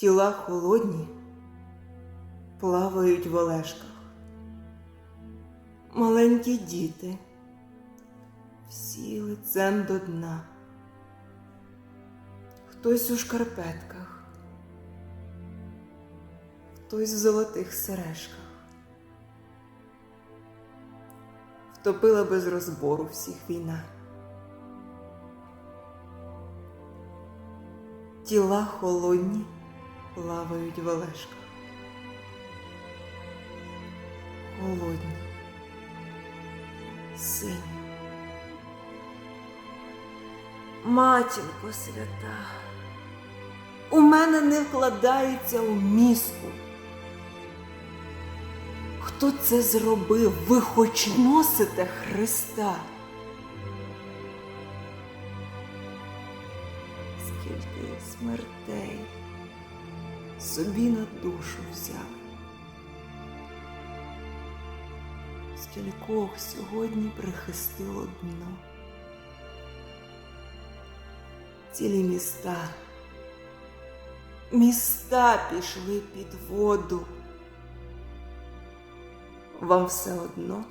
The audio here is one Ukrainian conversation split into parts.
тіла холодні плавають в олешках. Маленькі діти всі лицем до дна. Хтось у шкарпетках, хтось в золотих сережках. Втопила без розбору всіх війна. Тіла холодні плавають в олешках. Холодні, сині. Матінко свята, у мене не вкладається у мізку. Хто це зробив? Ви хоч носите Христа? Скільки смертей собі на душу взяли. Скількох сьогодні прихистило дно. Цілі міста, міста пішли під воду. Вам все одно?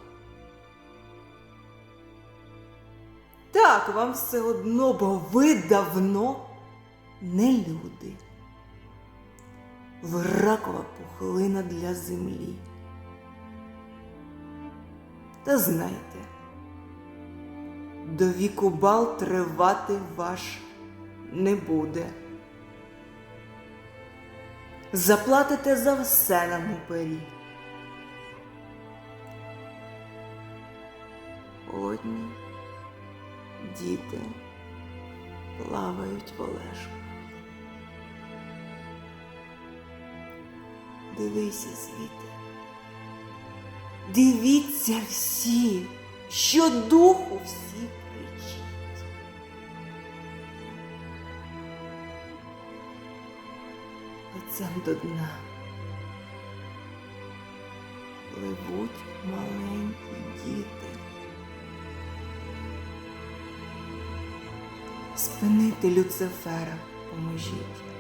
Так, вам все одно, бо ви давно не люди. Ви ракова пухлина для землі. Та знайте, до віку бал тривати ваш не буде. Заплатите за все на мупері. Холодні діти плавають в олешках. Дивися, світе. Дивіться всі, що духу всі кричить. Лицем до дна пливуть маленькі діти. Спинити Люцифера поможіть.